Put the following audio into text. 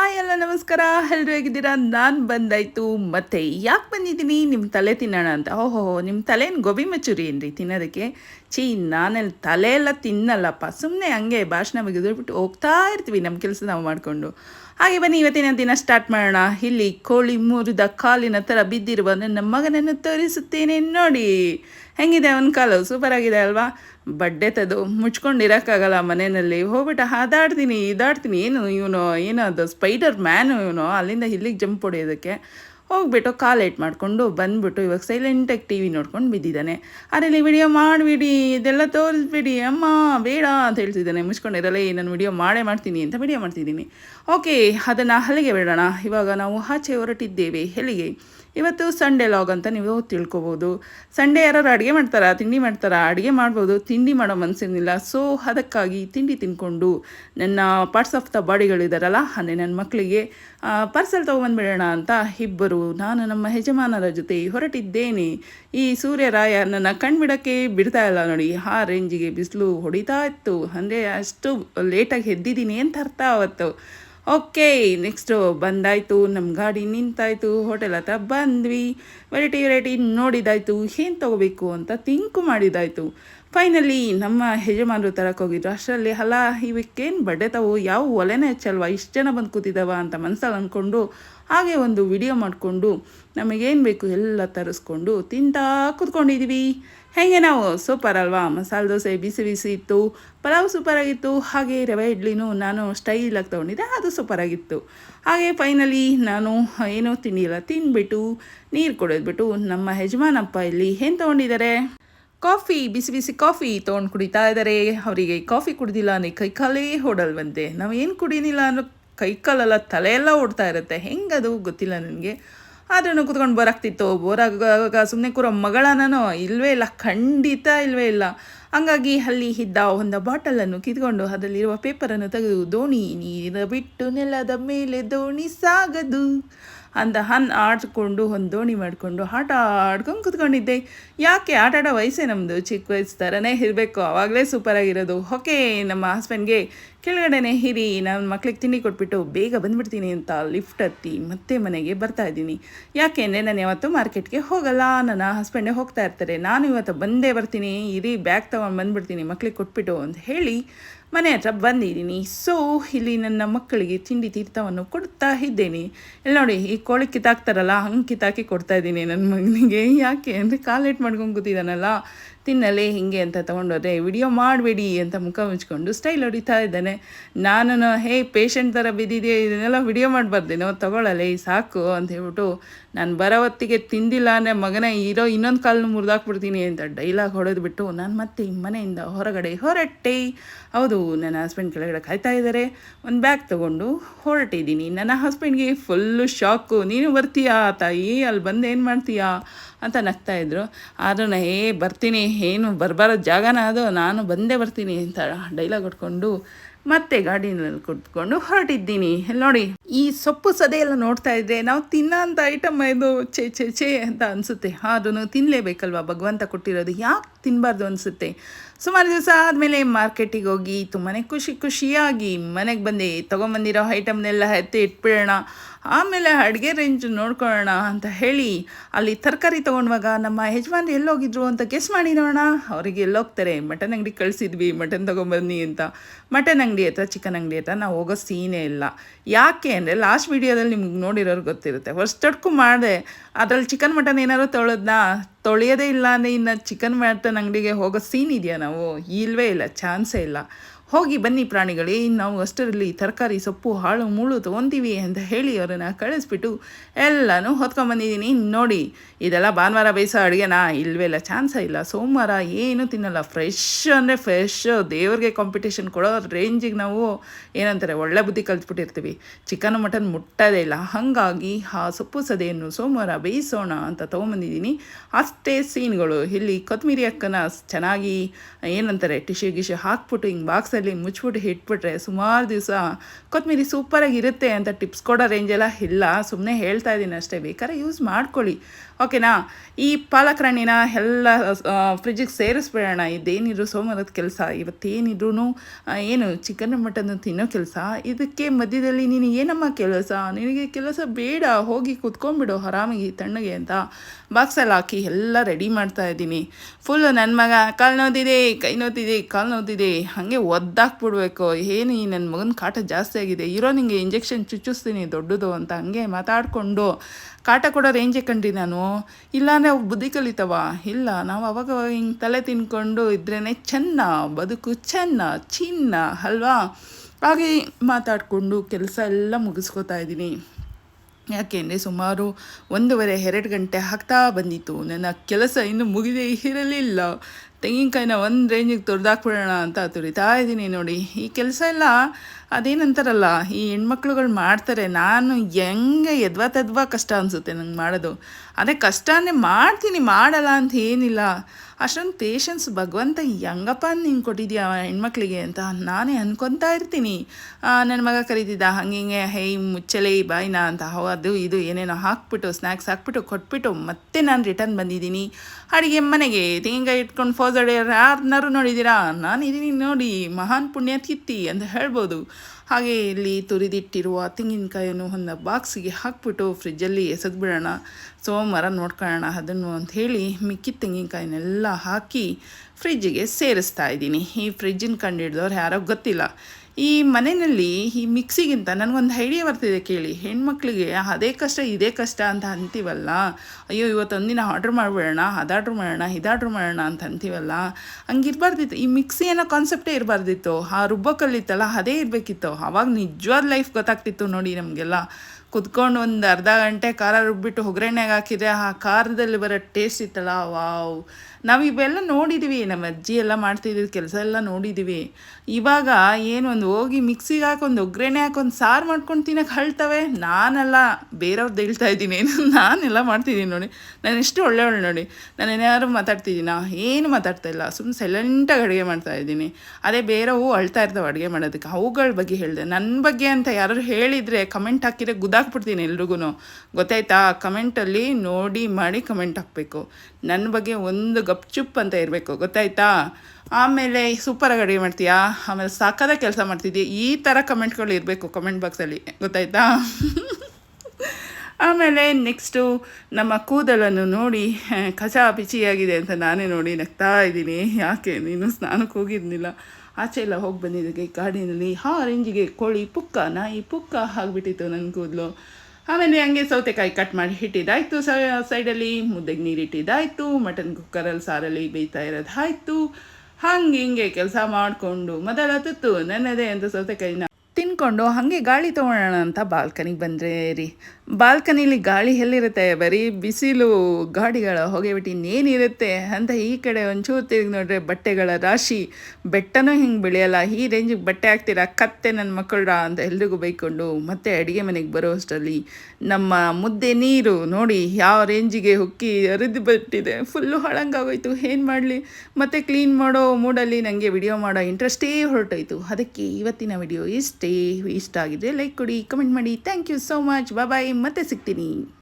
Hi ಎಲ್ಲ, ನಮಸ್ಕಾರ. ಎಲ್ಲರೂ ಹೇಗಿದ್ದೀರಾ? ನಾನು ಬಂದಾಯಿತು. ಮತ್ತೆ ಯಾಕೆ ಬಂದಿದ್ದೀನಿ? ನಿಮ್ಮ ತಲೆ ತಿನ್ನೋಣ ಅಂತ. ಓಹೋ ನಿಮ್ಮ ತಲೆನ ಗೋಬಿ ಮಚೂರಿ ಏನ್ರಿ ತಿನ್ನೋದಕ್ಕೆ? ಚೀ ನಾನಲ್ಲಿ ತಲೆ ಎಲ್ಲ ತಿನ್ನಲ್ಲಪ್ಪ. ಸುಮ್ಮನೆ ಹಂಗೆ ಭಾಷಣ ಬಿಟ್ಟು ಹೋಗ್ತಾ ಇರ್ತೀವಿ ನಮ್ಮ ಕೆಲಸ ನಾವು ಮಾಡಿಕೊಂಡು. ಹಾಗೆ ಬನ್ನಿ, ಇವತ್ತಿನ ದಿನ ಸ್ಟಾರ್ಟ್ ಮಾಡೋಣ. ಇಲ್ಲಿ ಕೋಳಿ ಮುರಿದ ಕಾಲಿನ ಥರ ಬಿದ್ದಿರುವ ನನ್ನ ಮಗನನ್ನು ತೋರಿಸುತ್ತೇನೆ ನೋಡಿ. ಹೆಂಗಿದೆ ಅವನ ಕಾಲು? ಸೂಪರ್ ಆಗಿದೆ ಅಲ್ವಾ? ಬಡ್ಡೆ ತದು ಮುಚ್ಕೊಂಡಿರೋಕ್ಕಾಗಲ್ಲ ಮನೆಯಲ್ಲಿ. ಹೋಗ್ಬಿಟ್ಟು ಹಾದಾಡ್ತೀನಿ, ಇದಾಡ್ತೀನಿ. ಏನು ಇವನು ಏನೋ ಅದು ಸ್ಪೈಡರ್ ಮ್ಯಾನು ಇವನು? ಅಲ್ಲಿಂದ ಇಲ್ಲಿಗೆ ಜಂಪ್ ಹೊಡೆಯೋದಕ್ಕೆ. ಹೋಗ್ಬಿಟ್ಟು ಕಾಲ್ ಏಟ್ ಮಾಡಿಕೊಂಡು ಬಂದ್ಬಿಟ್ಟು ಇವಾಗ ಸೈಲೆಂಟಾಗಿ ಟಿ ವಿ ನೋಡ್ಕೊಂಡು ಬಿದ್ದಿದ್ದಾನೆ. ಅದರಲ್ಲಿ ವಿಡಿಯೋ ಮಾಡಿಬಿಡಿ, ಇದೆಲ್ಲ ತೋರಿಸ್ಬಿಡಿ, ಅಮ್ಮ, ಬೇಡ ಅಂತ ಹೇಳ್ತಿದ್ದಾನೆ. ಮುಚ್ಕೊಂಡಿರಲ್ಲ ನಾನು ವಿಡಿಯೋ ಮಾಡೇ ಮಾಡ್ತೀನಿ ಅಂತ ವಿಡಿಯೋ ಮಾಡ್ತಿದ್ದೀನಿ. ಓಕೆ ಅದನ್ನು ಹಲಿಗೆ ಬಿಡೋಣ. ಇವಾಗ ನಾವು ಆಚೆ ಹೊರಟಿದ್ದೇವೆ ಹೆಲಿಗೆ ಇವತ್ತು ಸಂಡೇ ಲಾಗ್ ಅಂತ ನೀವು ತಿಳ್ಕೊಬೋದು. ಸಂಡೇ ಯಾರು ಅಡುಗೆ ಮಾಡ್ತಾರಾ, ತಿಂಡಿ ಮಾಡ್ತಾರಾ? ಅಡುಗೆ ಮಾಡ್ಬೋದು, ತಿಂಡಿ ಮಾಡೋ ಮನಸ್ಸಿರಲಿಲ್ಲ ಸೊ ಅದಕ್ಕಾಗಿ ತಿಂಡಿ ತಿನ್ಕೊಂಡು ನನ್ನ ಪಾರ್ಟ್ಸ್ ಆಫ್ ದ ಬಾಡಿಗಳಿದಾರಲ್ಲ ಅಂದರೆ ನನ್ನ ಮಕ್ಕಳಿಗೆ ಪಾರ್ಸಲ್ ತೊಗೊಂಬಂದ್ಬಿಡೋಣ ಅಂತ ಇಬ್ಬರು ನಾನು ನಮ್ಮ ಯಜಮಾನರ ಜೊತೆ ಹೊರಟಿದ್ದೇನೆ. ಈ ಸೂರ್ಯರಾಯ ನನ್ನ ಕಣ್ಬಿಡಕ್ಕೆ ಬಿಡ್ತಾ ಇಲ್ಲ ನೋಡಿ. ಆ ರೇಂಜಿಗೆ ಬಿಸಿಲು ಹೊಡಿತಾ ಇತ್ತು. ಅಂದರೆ ಅಷ್ಟು ಲೇಟಾಗಿ ಎದ್ದಿದ್ದೀನಿ ಅಂತ ಅರ್ಥ ಆವತ್ತು. ಓಕೆ ನೆಕ್ಸ್ಟು ಬಂದಾಯಿತು. ನಮ್ಮ ಗಾಡಿ ನಿಂತಾಯಿತು. ಹೋಟೆಲ್ ಹತ್ರ ಬಂದ್ವಿ. ವೆರೈಟಿ ವೆರೈಟಿ ನೋಡಿದಾಯಿತು. ಏನು ತೊಗೋಬೇಕು ಅಂತ ತಿಂಕು ಮಾಡಿದಾಯಿತು. ಫೈನಲಿ ನಮ್ಮ ಯಜಮಾನರು ತರಕ್ಕೆ ಹೋಗಿದ್ರು. ಅಷ್ಟರಲ್ಲಿ, ಅಲ್ಲ ಇವಕ್ಕೇನು ಬಡ್ಡೆ ತಾವು? ಯಾವ ಒಲೆನೇ ಹೆಚ್ಚಲ್ವಾ? ಇಷ್ಟು ಜನ ಬಂದು ಕೂತಿದ್ದಾವ? ಅಂತ ಮನಸ್ಸಲ್ಲಿ ಅಂದ್ಕೊಂಡು ಹಾಗೆ ಒಂದು ವಿಡಿಯೋ ಮಾಡಿಕೊಂಡು ನಮಗೇನು ಬೇಕು ಎಲ್ಲ ತರಿಸ್ಕೊಂಡು ತಿಂತಾ ಕೂತ್ಕೊಂಡಿದ್ದೀವಿ ಹೇಗೆ ನಾವು? ಸೂಪರ್ ಅಲ್ವಾ? ಮಸಾಲೆ ದೋಸೆ ಬಿಸಿ ಬಿಸಿ ಇತ್ತು, ಪಲಾವ್ ಸೂಪರಾಗಿತ್ತು ಹಾಗೆ ರವೆ ಇಡ್ಲಿನೂ ನಾನು ಸ್ಟೈಲಾಗಿ ತೊಗೊಂಡಿದ್ದೆ, ಅದು ಸೂಪರಾಗಿತ್ತು ಹಾಗೆ ಫೈನಲಿ ನಾನು ಏನೋ ತಿಂಡಿಲ್ಲ ತಿನ್ಬಿಟ್ಟು ನೀರು ಕುಡಿದ್ಬಿಟ್ಟು ನಮ್ಮ ಯಜಮಾನಪ್ಪ ಇಲ್ಲಿ ಏನು ತೊಗೊಂಡಿದ್ದಾರೆ ಕಾಫಿ, ಬಿಸಿ ಬಿಸಿ ಕಾಫಿ ತೊಗೊಂಡು ಕುಡಿತಾ ಇದ್ದಾರೆ ಅವರಿಗೆ ಕಾಫಿ ಕುಡ್ದಿಲ್ಲ ಅಂದರೆ ಕೈಕಾಲೇ ಹೊಡಲ್ವಂತೆ ನಾವು ಏನು ಕುಡೀನಿಲ್ಲ ಅನ್ನೋ ಕೈಕಾಲೆಲ್ಲ ತಲೆ ಎಲ್ಲ ಓಡ್ತಾ ಇರುತ್ತೆ. ಹೆಂಗದು ಗೊತ್ತಿಲ್ಲ ನನಗೆ. ಆದ್ರೂ ಕುತ್ಕೊಂಡು ಬರಾಕ್ತಿತ್ತು ಬೋರಾಗ ಸುಮ್ಮನೆ ಕೂರೋ ಮಗಳ ನಾನು ಇಲ್ಲವೇ ಇಲ್ಲ. ಖಂಡಿತ ಇಲ್ವೇ ಇಲ್ಲ. ಹಂಗಾಗಿ ಅಲ್ಲಿ ಇದ್ದ ಒಂದು ಬಾಟಲನ್ನು ಕಿತ್ಕೊಂಡು ಅದರಲ್ಲಿರುವ ಪೇಪರನ್ನು ತೆಗೆದು, ದೋಣಿ ನೀರ ಬಿಟ್ಟು ನೆಲದ ಮೇಲೆ ದೋಣಿ ಸಾಗದು. ಅಂತ ಹನ್ ಆಡ್ಕೊಂಡು ಒಂದು ದೋಣಿ ಮಾಡಿಕೊಂಡು ಆಟ ಆಡ್ಕೊಂಡು ಕುತ್ಕೊಂಡಿದ್ದೆ. ಯಾಕೆ ಆಟ ಆಡೋ ವಯಸ್ಸೇ ನಮ್ಮದು ಚಿಕ್ಕ ವಯಸ್ಸು ಥರನೇ ಇರಬೇಕು. ಆವಾಗಲೇ ಸೂಪರಾಗಿರೋದು ಓಕೆ ನಮ್ಮ ಹಸ್ಬೆಂಡ್ಗೆ ಕೆಳಗಡೆನೆ ಹಿರಿ ನಾನು ಮಕ್ಳಿಗೆ ತಿಂಡಿ ಕೊಟ್ಬಿಟ್ಟು ಬೇಗ ಬಂದ್ಬಿಡ್ತೀನಿ ಅಂತ ಲಿಫ್ಟ್ ಹತ್ತಿ ಮತ್ತೆ ಮನೆಗೆ ಬರ್ತಾ ಇದ್ದೀನಿ. ಯಾಕೆ ಅಂದರೆ ನಾನು ಯಾವತ್ತೂ ಮಾರ್ಕೆಟ್ಗೆ ಹೋಗಲ್ಲ. ನನ್ನ ಹಸ್ಬೆಂಡೇ ಹೋಗ್ತಾ ಇರ್ತಾರೆ. ನಾನು ಇವತ್ತು ಬಂದೇ ಬರ್ತೀನಿ. ಇರಿ ಬ್ಯಾಗ್ ತೊಗೊಂಡು ಬಂದ್ಬಿಡ್ತೀನಿ. ಮಕ್ಳಿಗೆ ಕೊಟ್ಬಿಟ್ಟು ಅಂತ ಹೇಳಿ ಮನೆ ಹತ್ರ ಬಂದಿದ್ದೀನಿ. ಸೊ ಇಲ್ಲಿ ನನ್ನ ಮಕ್ಕಳಿಗೆ ತಿಂಡಿ ತೀರ್ಥವನ್ನು ಕೊಡ್ತಾ ಇದ್ದೇನೆ. ಇಲ್ಲಿ ನೋಡಿ, ಈ ಕೋಳಿ ಕಿತ್ತಾಕ್ತಾರಲ್ಲ, ಹಂಗೆ ಕಿತ್ತಾಕಿ ಕೊಡ್ತಾ ಇದ್ದೀನಿ ನನ್ನ ಮಗನಿಗೆ. ಯಾಕೆ ಅಂದರೆ ಕಾಲೇಟ್ ಮಾಡ್ಕೊಂಡು ಕೂತಿದ್ದಾನಲ್ಲ. ತಿನ್ನಲೇ ಹಿಂಗೆ ಅಂತ ತೊಗೊಂಡೋದ್ರೆ ವಿಡಿಯೋ ಮಾಡಬೇಡಿ ಅಂತ ಮುಖ ಮುಚ್ಕೊಂಡು ಸ್ಟೈಲ್ ಹೊಡಿತಾ ಇದ್ದಾನೆ. ನಾನು ಹೇ ಪೇಷಂಟ್ ಥರ ಬಿದ್ದಿದೆಯಾ? ಇದನ್ನೆಲ್ಲ ವಿಡಿಯೋ ಮಾಡಬಾರ್ದೇನೋ? ತೊಗೊಳ್ಳಲೇ ಸಾಕು, ಅಂತ ಹೇಳ್ಬಿಟ್ಟು, ನಾನು ಬರೋ ಹೊತ್ತಿಗೆ ತಿಂದಿಲ್ಲ ಅಂದರೆ ಮಗನ ಇರೋ ಇನ್ನೊಂದು ಕಾಲನ್ನು ಮುರಿದಾಕ್ಬಿಡ್ತೀನಿ, ಅಂತ ಡೈಲಾಗ್ ಹೊಡೆದ್ಬಿಟ್ಟು, ನಾನು ಮತ್ತೆ ಮನೆಯಿಂದ ಹೊರಗಡೆ ಹೊರಟೆ ಹೌದು, ನನ್ನ ಹಸ್ಬೆಂಡ್ ಕೆಳಗಡೆ ಕಾಯ್ತಾ ಇದ್ದಾರೆ ಒಂದು ಬ್ಯಾಗ್ ತೊಗೊಂಡು ಹೊರಟಿದ್ದೀನಿ. ನನ್ನ ಹಸ್ಬೆಂಡ್ಗೆ ಫುಲ್ಲು ಶಾಕು ನೀನು ಬರ್ತೀಯಾ ತಾಯಿ? ಅಲ್ಲಿ ಬಂದು ಏನು ಮಾಡ್ತೀಯಾ? ಅಂತ ನಗ್ತಾ ಇದ್ರು. ಆದ್ರೂ ಏ, ಬರ್ತೀನಿ, ಏನು ಬರಬಾರೋ ಜಾಗನ ಅದು, ನಾನು ಬಂದೇ ಬರ್ತೀನಿ ಅಂತ ಡೈಲಾಗ್ ಹೊಡ್ಕೊಂಡು ಮತ್ತೆ ಗಾಡಿನಲ್ಲಿ ಕುಟ್ಕೊಂಡು ಹೊರಟಿದ್ದೀನಿ. ನೋಡಿ, ಈ ಸೊಪ್ಪು ಸದೆ ಎಲ್ಲ ನೋಡ್ತಾ ಇದ್ರೆ ನಾವು ತಿನ್ನೋ ಅಂತ ಐಟಮ್ ಇದು ಚೇ ಚೇ ಚೇ ಅಂತ ಅನಿಸುತ್ತೆ. ಅದನ್ನು ತಿನ್ನಲೇಬೇಕಲ್ವಾ ಭಗವಂತ ಕೊಟ್ಟಿರೋದು ಯಾಕೆ ತಿನ್ನಬಾರ್ದು ಅನಿಸುತ್ತೆ? ಸುಮಾರು ದಿವಸ ಆದಮೇಲೆ ಮಾರ್ಕೆಟಿಗೆ ಹೋಗಿ ತುಂಬಾ ಖುಷಿ, ಖುಷಿಯಾಗಿ ಮನೆಗೆ ಬಂದು. ತೊಗೊಂಬಂದಿರೋ ಐಟಮ್ನೆಲ್ಲ ಎತ್ತಿ ಇಟ್ಬಿಡೋಣ, ಆಮೇಲೆ ಅಡುಗೆ ರೇಂಜ್ ನೋಡ್ಕೊಳ್ಳೋಣ ಅಂತ ಹೇಳಿ ಅಲ್ಲಿ ತರಕಾರಿ ತೊಗೊಂಡವಾಗ ನಮ್ಮ ಯಜಮಾನ್ರು ಎಲ್ಲೋಗಿದ್ರು ಅಂತ ಗೆಸ್ ಮಾಡಿ ನೋಡೋಣ. ಅವರಿಗೆ ಎಲ್ಲೋಗ್ತಾರೆ, ಮಟನ್ ಅಂಗಡಿ ಕಳಿಸಿದ್ವಿ, ಮಟನ್ ತೊಗೊಂಬನ್ನಿ ಅಂತ. ಮಟನ್ ಅಂಗಡಿ ಹತ್ರ, ಚಿಕನ್ ಅಂಗಡಿ ಹತ್ರ ನಾವು ಹೋಗೋ ಸೀನೇ ಇಲ್ಲ. ಯಾಕೆ ಅಂದರೆ ಲಾಸ್ಟ್ ವೀಡಿಯೋದಲ್ಲಿ ನಿಮ್ಗೆ ನೋಡಿರೋರು ಗೊತ್ತಿರುತ್ತೆ. ಫಸ್ಟ್ ಮಾಡಿದೆ. ಅದರಲ್ಲಿ ಚಿಕನ್, ಮಟನ್ ಏನಾದ್ರು ತೊಳೆದ್ನಾ? ತೊಳೆಯೋದೇ ಇಲ್ಲ ಅಂದರೆ ಇನ್ನು ಚಿಕನ್ ಮಟನ್ ಅಂಗಡಿಗೆ ಹೋಗೋ ಸೀನ್ ಇದೆಯಾ ನಾವು? ಇಲ್ಲವೇ ಇಲ್ಲ ಚಾನ್ಸೇ ಇಲ್ಲ. ಹೋಗಿ ಬನ್ನಿ ಪ್ರಾಣಿಗಳೇ, ನಾವು ಅಷ್ಟರಲ್ಲಿ ತರಕಾರಿ, ಸೊಪ್ಪು ಹಾಳು ಮುಳು ತೊಗೊತೀವಿ ಅಂತ ಹೇಳಿ ಅವರನ್ನು ಕಳಿಸ್ಬಿಟ್ಟು ಎಲ್ಲನೂ ಹೊತ್ಕೊಂಬಂದಿದ್ದೀನಿ. ನೋಡಿ, ಇದೆಲ್ಲ ಭಾನುವಾರ ಬೇಯಿಸೋ ಅಡುಗೆನಾ? ಇಲ್ಲ ಚಾನ್ಸ ಇಲ್ಲ. ಸೋಮವಾರ ಏನೂ ತಿನ್ನಲ್ಲ. ಫ್ರೆಶ್ ಅಂದರೆ ಫ್ರೆಶ್ ದೇವ್ರಿಗೆ ಕಾಂಪಿಟೇಷನ್ ಕೊಡೋ ರೇಂಜಿಗೆ ನಾವು ಏನಂತಾರೆ, ಒಳ್ಳೆ ಬುದ್ಧಿ ಕಲ್ತ್ಬಿಟ್ಟಿರ್ತೀವಿ. ಚಿಕನ್, ಮಟನ್ ಮುಟ್ಟೋದೇ ಇಲ್ಲ. ಹಾಗಾಗಿ ಆ ಸೊಪ್ಪು ಸದೆಯನ್ನು ಸೋಮವಾರ ಬೇಯಿಸೋಣ ಅಂತ ತೊಗೊಂಬಂದಿದ್ದೀನಿ. ಅಷ್ಟೇ ಸೀನ್ಗಳು. ಇಲ್ಲಿ ಕೊತ್ತಂಬರಿ ಅಕ್ಕನ ಚೆನ್ನಾಗಿ ಏನಂತಾರೆ, ಟಿಶ್ಯೂ ಗಿಶ್ಯೂ ಹಾಕ್ಬಿಟ್ಟು ಹಿಂಗೆ ಬಾಕ್ಸಲ್ಲಿ ಕುಕ್ಕರಲ್ಲಿ ಮುಚ್ಚಿಬಿಟ್ಟು ಇಟ್ಬಿಟ್ರೆ ಸುಮಾರು ದಿವಸ ಕೊತ್ತಂಬರಿ ಸೂಪರಾಗಿರುತ್ತೆ ಅಂತ ಟಿಪ್ಸ್ ಕೊಡೋ ರೇಂಜೆಲ್ಲ ಇಲ್ಲ. ಸುಮ್ಮನೆ ಹೇಳ್ತಾ ಇದ್ದೀನಿ ಅಷ್ಟೇ. ಬೇಕಾದ್ರೆ ಯೂಸ್ ಮಾಡ್ಕೊಳ್ಳಿ. ಓಕೆನಾ? ಈ ಪಾಲಕ್ ರಾಣಿನ ಎಲ್ಲ ಫ್ರಿಜ್ಜಿಗೆ ಸೇರಿಸ್ಬಿಡೋಣ. ಇದೇನಿದ್ರು ಸೋಮವಾರದ ಕೆಲಸ ಇವತ್ತೇನಿದ್ರು ಏನು ಚಿಕನ್ ಮಟನ್ ತಿನ್ನೋ ಕೆಲಸ? ಇದಕ್ಕೆ ಮಧ್ಯದಲ್ಲಿ ನೀನು ಏನಮ್ಮ ಕೆಲಸ? ನಿನಗೆ ಕೆಲಸ ಬೇಡ. ಹೋಗಿ ಕುತ್ಕೊಂಡ್ಬಿಡು ಆರಾಮಾಗಿ, ತಣ್ಣಗೆ ಅಂತ. ಬಾಕ್ಸಲ್ಲಿ ಹಾಕಿ ಎಲ್ಲ ರೆಡಿ ಮಾಡ್ತಾ ಇದ್ದೀನಿ. ಫುಲ್ ನನ್ನ ಮಗ, ಕಾಲು ನೋದಿದೆ ಕೈ ನೋದಿದೆ ಕಾಲು ನೋತಿದೆ ಹಾಗೆ ಒದ್ದಾಕ್ಬಿಡ್ಬೇಕು ಏನು ಈ ನನ್ನ ಮಗನ ಕಾಟ ಜಾಸ್ತಿ ಆಗಿದೆ, ಇರೋ ನಿಂಗೆ ಇಂಜೆಕ್ಷನ್ ಚುಚ್ಚಿಸ್ತೀನಿ, ದೊಡ್ಡದು ಅಂತ ಹಂಗೆ ಮಾತಾಡಿಕೊಂಡು ಕಾಟ ಕೊಡೋ ರೇಂಜೆ ಕಂಡ್ರಿ ನಾನು. ಇಲ್ಲಾಂದರೆ ಅವು ಬುದ್ಧಿ ಕಲಿತವ. ಇಲ್ಲ, ನಾವು ಅವಾಗ ಹಿಂಗೆ ತಲೆ ತಿನ್ಕೊಂಡು ಇದ್ರೇ ಚೆನ್ನ ಬದುಕು ಚೆನ್ನ ಚಿನ್ನ, ಅಲ್ವಾ? ಹಾಗೆ ಮಾತಾಡಿಕೊಂಡು ಕೆಲಸ ಎಲ್ಲ ಮುಗಿಸ್ಕೊತಾ ಇದ್ದೀನಿ. ಯಾಕೆಂದರೆ ಸುಮಾರು ಒಂದೂವರೆ, ಎರಡು ಗಂಟೆ ಹಾಕ್ತಾ ಬಂದಿತ್ತು. ನನ್ನ ಕೆಲಸ ಇನ್ನೂ ಮುಗಿದೇ ಇರಲಿಲ್ಲ. ತೆಂಗಿನಕಾಯಿನ ಒಂದು ರೇಂಜಿಗೆ ತುರ್ದಾಕ್ಬಿಡೋಣ ಅಂತ ತುರಿತಾ ಇದ್ದೀನಿ ನೋಡಿ. ಈ ಕೆಲಸ ಎಲ್ಲ ಅದೇನಂತಾರಲ್ಲ, ಈ ಹೆಣ್ಮಕ್ಳುಗಳು ಮಾಡ್ತಾರೆ. ನಾನು ಹೆಂಗೆ ಎದ್ವಾ ತದ್ವಾ ಕಷ್ಟ ಅನಿಸುತ್ತೆ ನಂಗೆ ಮಾಡೋದು. ಅದೇ ಕಷ್ಟನೇ ಮಾಡ್ತೀನಿ, ಮಾಡಲ್ಲ ಅಂತ ಏನಿಲ್ಲ. ಅಷ್ಟೊಂದು ಪೇಷನ್ಸ್ ಭಗವಂತ ಹೆಂಗಪ್ಪ ನೀನು ಕೊಟ್ಟಿದ್ಯಾ ಹೆಣ್ಮಕ್ಳಿಗೆ ಅಂತ ನಾನೇ ಅನ್ಕೊತಾ ಇರ್ತೀನಿ. ನನ್ನ ಮಗ ಕರೀತಿದ್ದ ಹಂಗೆ ಹಿಂಗೆ, ಹೇ, ಮುಚ್ಚಲೆ, ಬಾಯ್ನ ಅಂತ. ಹೋ, ಅದು ಇದು ಏನೇನೋ ಹಾಕ್ಬಿಟ್ಟು ಸ್ನ್ಯಾಕ್ಸ್ ಹಾಕ್ಬಿಟ್ಟು, ಕೊಟ್ಬಿಟ್ಟು ಮತ್ತೆ ನಾನು ರಿಟರ್ನ್ ಬಂದಿದ್ದೀನಿ. ಅಡುಗೆ ಮನೆಗೆ ತೆಂಗಿನಕಾಯಿ ಇಟ್ಕೊಂಡು ಫೋಸ್ ಹೊಡೆಯೋರು ಯಾರನ್ನಾರು ನೋಡಿದ್ದೀರಾ ನಾನು ನೋಡಿ, ಮಹಾನ್ ಪುಣ್ಯ ತಿತ್ತಿ ಅಂತ ಹೇಳ್ಬೋದು. ಹಾಗೆ ಇಲ್ಲಿ ತುರಿದಿಟ್ಟಿರುವ ತೆಂಗಿನಕಾಯನ್ನು ಒಂದು ಬಾಕ್ಸಿಗೆ ಹಾಕ್ಬಿಟ್ಟು ಫ್ರಿಜ್ಜಲ್ಲಿ ಎಸೆದ್ಬಿಡೋಣ. ಸೋಮವಾರ ನೋಡ್ಕೊಳ್ಳೋಣ, ಅದನ್ನು ಅಂತ ಹೇಳಿ ಮಿಕ್ಕಿದ ತೆಂಗಿನಕಾಯಿನೆಲ್ಲ ಹಾಕಿ ಫ್ರಿಜ್ಜಿಗೆ ಸೇರಿಸ್ತಾ ಇದ್ದೀನಿ. ಈ ಫ್ರಿಜ್ಜಿನ ಕಂಡು ಯಾರೋ ಗೊತ್ತಿಲ್ಲ. ಈ ಮನೆಯಲ್ಲಿ ಈ ಮಿಕ್ಸಿಗಿಂತ ನನಗೊಂದು ಐಡಿಯಾ ಬರ್ತಿದೆ ಕೇಳಿ. ಹೆಣ್ಮಕ್ಳಿಗೆ ಅದೇ ಕಷ್ಟ, ಇದೇ ಕಷ್ಟ ಅಂತ ಅಂತೀವಲ್ಲ? ಅಯ್ಯೋ ಇವತ್ತು ಒಂದಿನ ಆರ್ಡ್ರ್ ಮಾಡಿಬಿಡೋಣ ಅದು ಆರ್ಡ್ರ್ ಮಾಡೋಣ ಇದು ಆರ್ಡ್ರ್ ಮಾಡೋಣ ಅಂತ ಅಂತೀವಲ್ಲ? ಹಂಗಿರ್ಬಾರ್ದಿತ್ತು. ಈ ಮಿಕ್ಸಿ ಅನ್ನೋ ಕಾನ್ಸೆಪ್ಟೇ ಇರಬಾರ್ದಿತ್ತು. ಆ ರುಬ್ಬಕ್ಕಲ್ಲಿತ್ತಲ್ಲ ಅದೇ ಇರಬೇಕಿತ್ತು. ಅವಾಗ ನಿಜವಾದ ಲೈಫ್ ಗೊತ್ತಾಗ್ತಿತ್ತು ನೋಡಿ ನಮಗೆಲ್ಲ. ಕುತ್ಕೊಂಡು ಒಂದು ಅರ್ಧ ಗಂಟೆ ಖಾರ ರುಬ್ಬಿಟ್ಟು, ಒಗ್ಗರಣೆಗೆ ಹಾಕಿದೆ ಆ ಖಾರದಲ್ಲಿ ಬರೋ ಟೇಸ್ಟ್ ಇತ್ತಲ್ಲ. ವಾವ್. ನಾವು ಇವೆಲ್ಲ ನೋಡಿದ್ದೀವಿ ನಮ್ಮ ಅಜ್ಜಿ ಎಲ್ಲ ಮಾಡ್ತಿದ್ದ ಕೆಲಸ ಎಲ್ಲ ನೋಡಿದ್ದೀವಿ ಇವಾಗ ಏನು ಒಂದು ಹೋಗಿ ಮಿಕ್ಸಿಗೆ ಹಾಕೊಂಡು ಒಗ್ಗರಣೆ ಹಾಕೊಂಡು ಸಾರು ಮಾಡ್ಕೊಂಡು ತಿನ್ನೋಕೆ ಹಳ್ತವೆ ನಾನೆಲ್ಲ ಬೇರೆಯವ್ರದ್ದು ಹೇಳ್ತಾ ಇದ್ದೀನಿ. ನಾನೆಲ್ಲ ಮಾಡ್ತಿದ್ದೀನಿ ನೋಡಿ. ನಾನು ಎಷ್ಟು ಒಳ್ಳೆಯವಳು ನೋಡಿ. ನಾನು ಏನಾದ್ರು ಮಾತಾಡ್ತಿದ್ದೀನಾ? ಏನು ಮಾತಾಡ್ತಾ ಇಲ್ಲ. ಸುಮ್ಮನೆ ಸೈಲೆಂಟಾಗಿ ಅಡುಗೆ ಮಾಡ್ತಾ ಇದ್ದೀನಿ. ಅದೇ ಬೇರೆವು ಅಳ್ತಾ ಇರ್ತಾವೆ ಅಡುಗೆ ಮಾಡೋದಕ್ಕೆ. ಅವುಗಳ ಬಗ್ಗೆ ಹೇಳಿದೆ. ನನ್ನ ಬಗ್ಗೆ ಅಂತ ಯಾರು ಹೇಳಿದರೆ ಕಮೆಂಟ್ ಹಾಕಿದರೆ ಗುದ್ದಾಕ್ಬಿಡ್ತೀನಿ ಎಲ್ರಿಗೂ ಗೊತ್ತಾಯ್ತಾ? ಕಮೆಂಟಲ್ಲಿ ನೋಡಿ ಮಾಡಿ ಕಮೆಂಟ್ ಹಾಕಬೇಕು. ನನ್ನ ಬಗ್ಗೆ ಒಂದು ಗಪ್ಚುಪ್ ಅಂತ ಇರಬೇಕು, ಗೊತ್ತಾಯ್ತಾ? ಆಮೇಲೆ ಸೂಪರಾಗಿ ಅಡುಗೆ ಮಾಡ್ತೀಯಾ? ಆಮೇಲೆ ಸಾಕಾದ ಕೆಲಸ ಮಾಡ್ತಿದ್ದೀಯ ಈ ಥರ ಕಮೆಂಟ್ಗಳು ಇರಬೇಕು ಕಮೆಂಟ್ ಬಾಕ್ಸಲ್ಲಿ ಗೊತ್ತಾಯ್ತಾ? ಆಮೇಲೆ ನೆಕ್ಸ್ಟು ನಮ್ಮ ಕೂದಲನ್ನು ನೋಡಿ, ಕಸ ಪಿಚಿಯಾಗಿದೆ ಅಂತ ನಾನೇ ನೋಡಿ ನಗ್ತಾ ಇದ್ದೀನಿ. ಯಾಕೆ? ನೀನು ಸ್ನಾನಕ್ಕೆ ಹೋಗಿರ್ಲಿಲ್ಲ ಆಚೆ ಎಲ್ಲ ಹೋಗಿ ಬಂದಿದ್ದಕ್ಕೆ ಗಾಡಿನಲ್ಲಿ ಹಾ ರೇಂಜಿಗೆ ಕೋಳಿ ಪುಕ್ಕ, ನಾಯಿ ಪುಕ್ಕ ಆಗಿಬಿಟ್ಟಿತ್ತು ನನ್ನ ಕೂದಲು. ಆಮೇಲೆ ಹಂಗೆ ಸೌತೆಕಾಯಿ ಕಟ್ ಮಾಡಿ ಹಿಟ್ಟಿದ್ದಾಯಿತು. ಸೈಡಲ್ಲಿ ಮುದ್ದೆಗೆ ನೀರು ಇಟ್ಟಿದ್ದಾಯಿತು. ಮಟನ್ ಕುಕ್ಕರಲ್ಲಿ ಸಾರಲ್ಲಿ ಬೇಯ್ತಾ ಇರೋದಾಯಿತು ಹಂಗೆ ಹಿಂಗೆ ಕೆಲಸ ಮಾಡಿಕೊಂಡು ಮೊದಲ ತುತ್ತು ನನ್ನದೇ ಅಂತ ಸೌತೆಕಾಯಿನ ತಿನ್ಕೊಂಡು ಹಾಗೆ ಗಾಳಿ ತೊಗೊಳ್ಳೋಣ ಅಂತ ಬಾಲ್ಕನಿಗೆ ಬಂದರೆ ರೀ. ಬಾಲ್ಕನಿಲಿ ಗಾಳಿ ಎಲ್ಲಿರುತ್ತೆ? ಬರೀ ಬಿಸಿಲು ಗಾಡಿಗಳ ಹೊಗೆ ಬಿಟ್ಟು ಇನ್ನೇನಿರುತ್ತೆ? ಅಂತ ಈ ಕಡೆ ಒಂಚೂರು ತಿರುಗಿ ನೋಡ್ರೆ ಬಟ್ಟೆಗಳ ರಾಶಿ. ಬೆಟ್ಟನೂ ಹಿಂಗೆ ಬೆಳೆಯಲ್ಲ. ಈ ರೇಂಜಿಗೆ ಬಟ್ಟೆ ಹಾಕ್ತೀರಾ? ಕತ್ತೆ ನನ್ನ ಮಕ್ಕಳ್ರ ಅಂತ ಎಲ್ರಿಗೂ ಬೈಕೊಂಡು ಮತ್ತೆ ಅಡುಗೆ ಮನೆಗೆ ಬರೋ ಅಷ್ಟರಲ್ಲಿ ನಮ್ಮ ಮುದ್ದೆ ನೀರು ನೋಡಿ ಯಾವ ರೇಂಜಿಗೆ ಹುಕ್ಕಿ ಹರಿದು ಬಿಟ್ಟಿದೆ. ಫುಲ್ಲು ಹಳಂಗಾಗೋಯ್ತು. ಏನು ಮಾಡಲಿ? ಮತ್ತೆ ಕ್ಲೀನ್ ಮಾಡೋ ಮೂಡಲ್ಲಿ ನನಗೆ ವಿಡಿಯೋ ಮಾಡೋ ಇಂಟ್ರೆಸ್ಟೇ ಹೊರಟೋಯ್ತು. ಅದಕ್ಕೆ ಇವತ್ತಿನ ವಿಡಿಯೋ ಇಷ್ಟೇ ಇಷ್ಟ ಆಗಿದೆ. ಲೈಕ್ ಕೊಡಿ ಕಮೆಂಟ್ ಮಾಡಿ. Thank you so much bye ಮತ್ತೆ ಸಿಗ್ತೀನಿ.